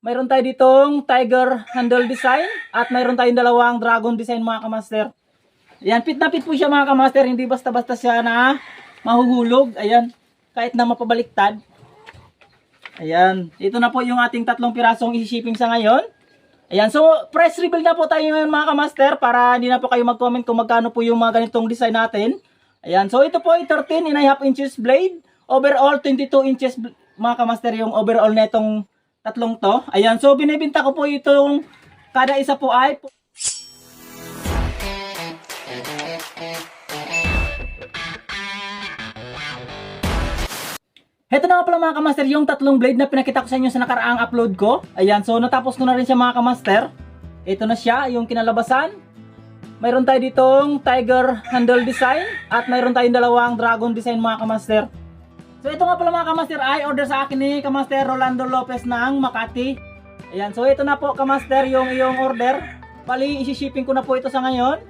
mayroon tayo ditong tiger handle design at mayroon tayong dalawang dragon design mga kamaster. Ayan, fit na fit po siya mga kamaster, hindi basta-basta siya na mahuhulog. Ayan, kahit na mapabaliktad. Ayan, ito na po yung ating tatlong pirasong i-shipping sa ngayon. Ayan, so press reveal na po tayo ngayon mga kamaster para hindi na po kayo mag-comment kung magkano po yung mga ganitong design natin. Ayan, so ito po ay 13 and a half inches blade. Overall, 22 inches mga kamaster yung overall netong tatlong to. Ayan, so binibinta ko po itong kada isa po ay Heto na nga pala mga kamaster, yung tatlong blade na pinakita ko sa inyo sa nakaraang upload ko. Ayan, so natapos ko na rin siya mga kamaster. Ito na siya, yung kinalabasan. Mayroon tayo ditong tiger handle design at mayroon tayong dalawang dragon design mga kamaster. So ito nga pala mga kamaster ay order sa akin ni kamaster Rolando Lopez ng Makati. Ayan, so ito na po kamaster yung iyong order. Bali, isi-shipping ko na po ito sa ngayon.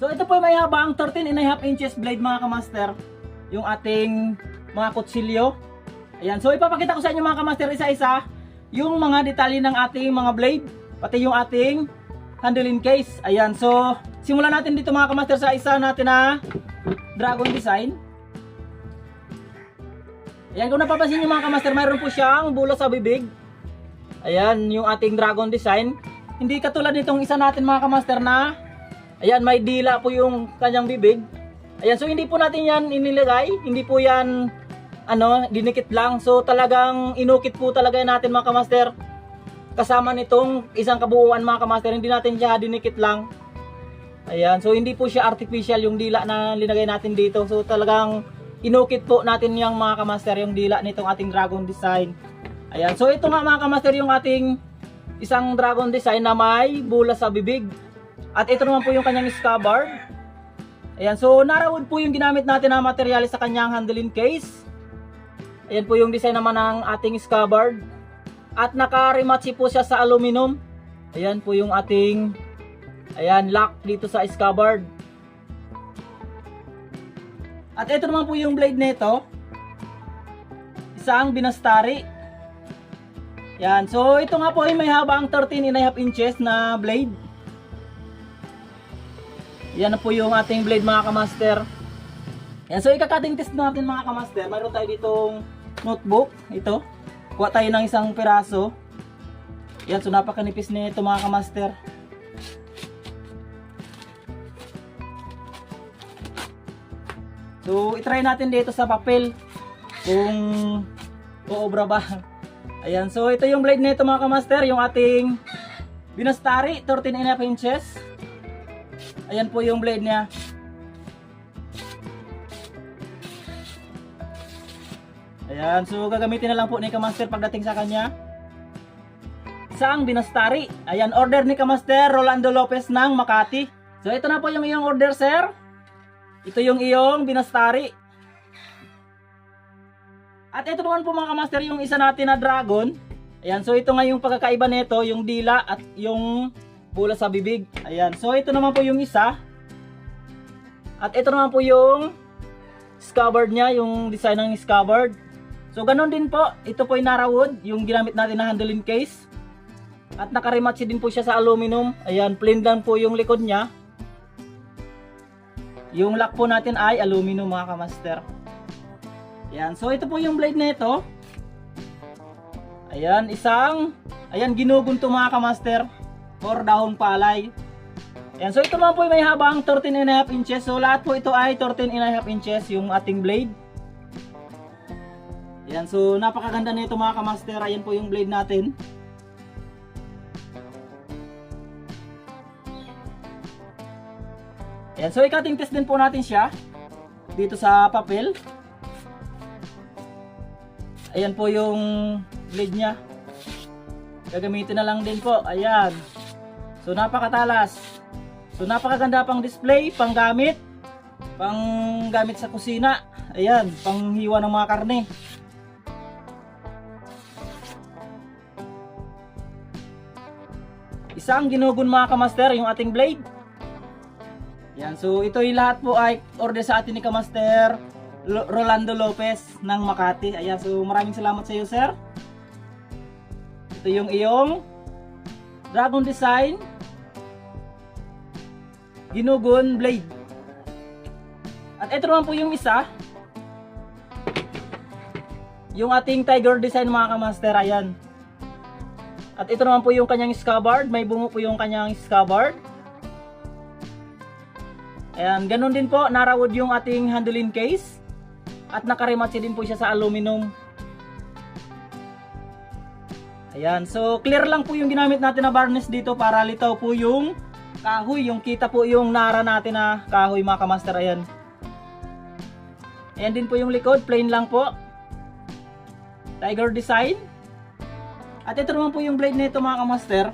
So ito po ay may habang 13 and a half inches blade mga kamaster. Yung ating mga kutsilyo. Ayan, so ipapakita ko sa inyo mga kamaster isa-isa yung mga detalye ng ating mga blade, pati yung ating handling case. Ayan, so simulan natin dito mga kamaster sa isa natin na dragon design. Ayan, kung napapansin nyo mga kamaster, mayroon po siyang bulo sa bibig. Ayan, yung ating dragon design. Hindi katulad nitong isa natin mga kamaster na Ayan, may dila po yung kanyang bibig. Ayan, so hindi po natin yan inilagay. Hindi po yan, ano, dinikit lang. So talagang inukit po talaga natin mga kamaster. Kasama nitong isang kabuuan mga kamaster. Hindi natin siya dinikit lang. Ayan, so hindi po siya artificial yung dila na linagay natin dito. So talagang inukit po natin yung mga kamaster, yung dila nitong ating dragon design. Ayan, so ito nga mga kamaster yung ating isang dragon design na may bula sa bibig. At ito naman po yung kanyang scabbard. Ayan, so narawood po yung ginamit natin na materyales sa kanyang handling case. Ayan po yung design naman ng ating scabbard. At nakarimatsi po siya sa aluminum. Ayan po yung ating ayan, lock dito sa scabbard. At ito naman po yung blade nito. Isang binastari. Yan. So ito nga po ay may habang 13 and a half inches na blade. Yan na po yung ating blade mga kamaster. Yan, so ikakating test natin mga kamaster. Mayroon tayo ditong notebook. Ito. Kuha tayo ng isang piraso. Yan, so napakanipis nito mga kamaster. So, itry natin dito sa papel kung uobra ba. Ayan, so ito yung blade nito mga kamaster, yung ating binastari, 13 and inches. Ayan po yung blade niya. Ayan, so gagamitin na lang po ni Kamaster pagdating sa kanya. Isang binastari. Ayan, order ni Kamaster Rolando Lopez ng Makati. So ito na po yung iyong order, sir. Ito yung iyong binastari. At ito naman po mga Kamaster yung isa natin na dragon. Ayan, so ito nga yung pagkakaiba nito, yung dila at yung bula sa bibig. Ayan. So ito naman po yung isa. At ito naman po yung scabbard niya, yung design ng scabbard. So ganun din po. Ito po yung Narawood, yung ginamit natin na handling case. At nakarimatsi din po siya sa aluminum. Ayan, plain lang po yung likod niya. Yung lock po natin ay aluminum mga kamaster. Ayan, so ito po yung blade nito. Ayan, isang ayan ginugunto mga kamaster or dahon palay. Ayan, so ito naman po ay may habang 13 and a half inches. So lahat po ito ay 13 and a half inches yung ating blade. Ayan, so napakaganda nito mga kamaster. Ayan po yung blade natin. Ayan, so i-cutting test din po natin siya dito sa papel. Ayan po yung blade niya. Gagamitin na lang din po. Ayan. So napakatalas. So napakaganda pang display, pang gamit, pang gamit sa kusina. Ayan, pang hiwa ng mga karne. Isang ginugun mga kamaster yung ating blade. Yan, so ito yung lahat po ay order sa atin ni Kamaster Rolando Lopez ng Makati. Ayan, so maraming salamat sa iyo, sir. Ito yung iyong Dragon Design Ginugon Blade. At ito naman po yung isa. Yung ating Tiger Design mga kamaster, ayan. At ito naman po yung kanyang scabbard. May bungo po yung kanyang scabbard. Ayan, ganun din po, narawood yung ating handling case. At nakarimatsi din po siya sa aluminum. Ayan, so clear lang po yung ginamit natin na varnish dito para litaw po yung kahoy. Yung kita po yung nara natin na kahoy mga kamaster. Ayan. Ayan din po yung likod, plain lang po. Tiger design. At ito naman po yung blade nito mga kamaster.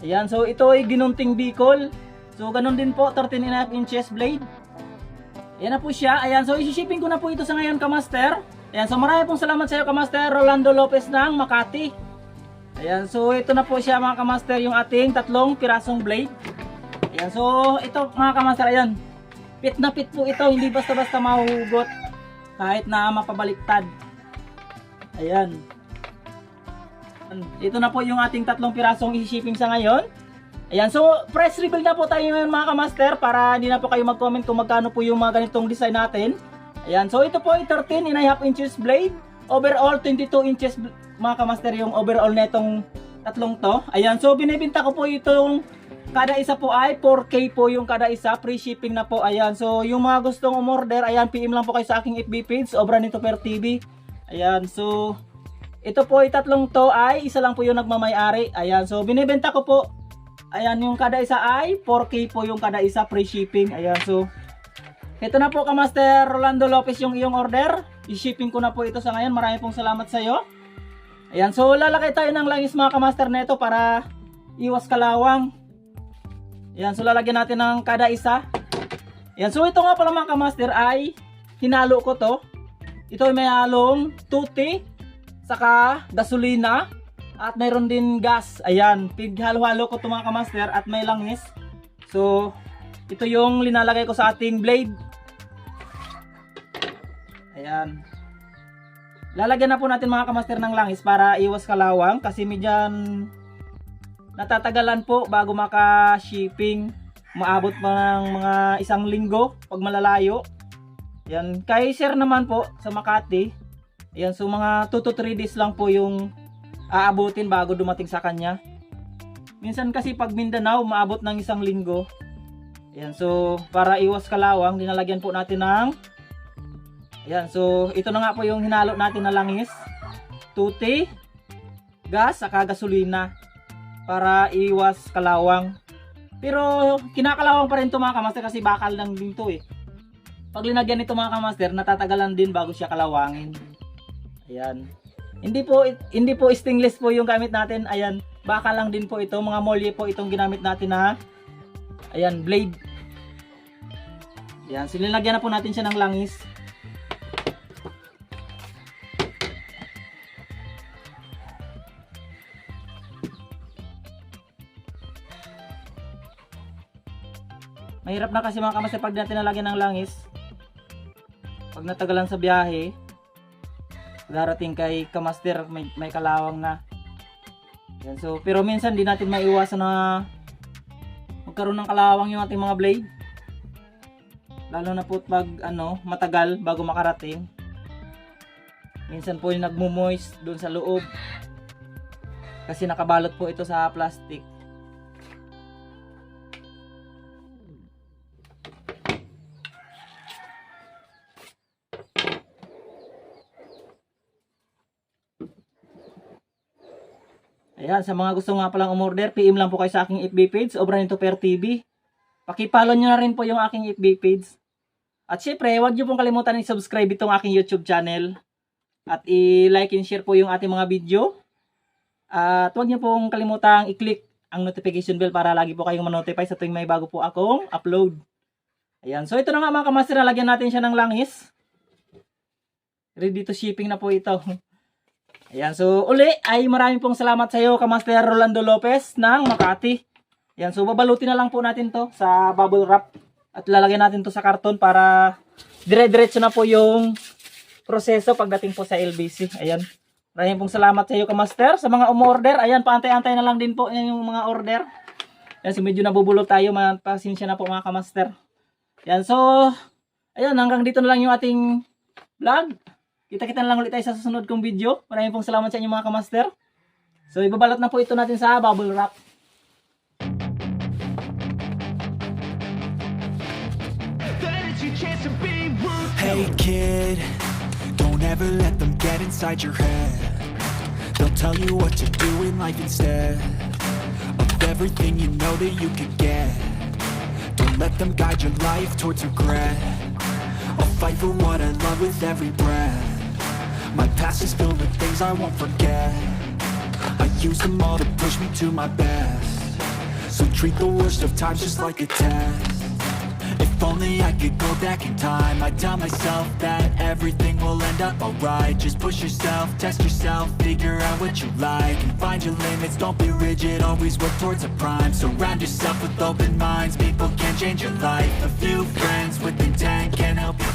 Ayan, so ito ay ginunting bicol. So ganun din po, 13.5 inches blade. Ayan na po siya. Ayan, so isi-shipping ko na po ito sa ngayon kamaster. Ayan, so marami pong salamat sa iyo kamaster Rolando Lopez ng Makati. Ayan, so ito na po siya mga kamaster yung ating tatlong pirasong blade. Ayan, so ito mga kamaster, ayan. Pit na pit po ito, hindi basta-basta mahuhugot. Kahit na mapabaliktad. Ayan. Ito na po yung ating tatlong pirasong i-shipping sa ngayon. Ayan, so press reveal na po tayo ngayon mga kamaster para hindi na po kayo mag-comment kung magkano po yung mga ganitong design natin. Ayan, so ito po ay 13 and a half inches blade. Overall, 22 inches mga kamaster yung overall netong tatlong to. Ayan, so binibinta ko po itong kada isa po ay 4K po yung kada isa. Free shipping na po. Ayan, so yung mga gustong umorder, ayan, PM lang po kayo sa aking FB page, Obra nito per TV. Ayan, so ito po ay tatlong to ay isa lang po yung nagmamay-ari. Ayan, so binibenta ko po. Ayan, yung kada isa ay 4K po yung kada isa free shipping. Ayan, so ito na po kamaster Rolando Lopez yung iyong order. I-shipping ko na po ito sa ngayon. Maraming pong salamat sa iyo. Ayan, so lalakay tayo ng langis mga kamaster na ito para iwas kalawang. Ayan, so lalagyan natin ng kada isa. Ayan, so ito nga pala mga kamaster ay hinalo ko to. Ito ay may halong tuti, saka gasolina, at mayroon din gas. Ayan, pighalo-halo ko to mga kamaster at may langis. So, ito yung linalagay ko sa ating blade. Ayan. Lalagyan na po natin mga kamaster ng langis para iwas kalawang kasi medyan natatagalan po bago maka-shipping. Maabot pa ng mga isang linggo pag malalayo. Yan, kay sir naman po sa Makati. Yan, so mga 2 to 3 days lang po yung aabutin bago dumating sa kanya. Minsan kasi pag Mindanao, maabot ng isang linggo. Yan, so para iwas kalawang, dinalagyan po natin ng Yan, so ito na nga po yung hinalo natin na langis. Tuti, gas, saka gasolina para iwas kalawang. Pero kinakalawang pa rin to mga kamaster kasi bakal lang din to eh. Pag linagyan nito mga kamaster, natatagalan din bago siya kalawangin. Ayan. Hindi po hindi po stainless po yung gamit natin. Ayan, bakal lang din po ito. Mga molye po itong ginamit natin na ayan, blade. Ayan, silinagyan na po natin siya ng langis. Mahirap na kasi mga kamas pag natin nalagyan ng langis. Pag natagalan sa biyahe, darating kay kamaster may, may kalawang na. Yan, so, pero minsan di natin maiwasan na magkaroon ng kalawang yung ating mga blade. Lalo na po pag ano, matagal bago makarating. Minsan po yung nagmo-moist doon sa loob. Kasi nakabalot po ito sa plastic. Ayan, sa mga gusto nga palang umorder, PM lang po kayo sa aking FB page, Obra nito per TV. Pakipollow nyo na rin po yung aking FB page. At syempre, huwag nyo pong kalimutan i-subscribe itong aking YouTube channel. At i-like and share po yung ating mga video. At huwag nyo pong kalimutan i-click ang notification bell para lagi po kayong manotify sa tuwing may bago po akong upload. Ayan, so ito na nga mga kamaster, lagyan natin siya ng langis. Ready to shipping na po ito. Ayan, so uli ay maraming pong salamat sa iyo, Kamaster Rolando Lopez ng Makati. Ayan, so babalutin na lang po natin to sa bubble wrap at lalagyan natin to sa karton para dire-diretso na po yung proseso pagdating po sa LBC. Ayan. Maraming pong salamat sa iyo, Kamaster. Sa mga umorder, ayan, paantay-antay na lang din po yung mga order. Yan, so medyo nabubulot tayo, pasensya na po mga Kamaster. Yan, so, ayan, hanggang dito na lang yung ating vlog. Kita-kita lang ulit tayo sa susunod kong video. Maraming pong salamat sa inyo mga Kamaster. So, ibabalot na po ito natin sa bubble wrap. Hey kid, don't ever let them get inside your head. They'll tell you what to do in life instead of everything you know that you could get. Don't let them guide your life towards regret. I'll fight for what I love with every breath. Past is filled with things I won't forget. I use them all to push me to my best. So treat the worst of times just like a test. If only I could go back in time I'd tell myself that everything will end up alright Just push yourself, test yourself, figure out what you like And find your limits, don't be rigid, always work towards a prime Surround yourself with open minds, people can change your life A few friends with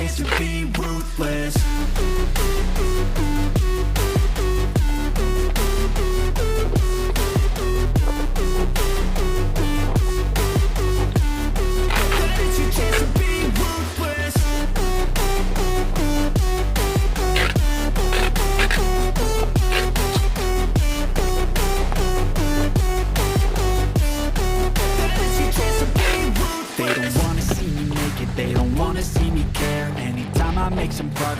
chance to be ruthless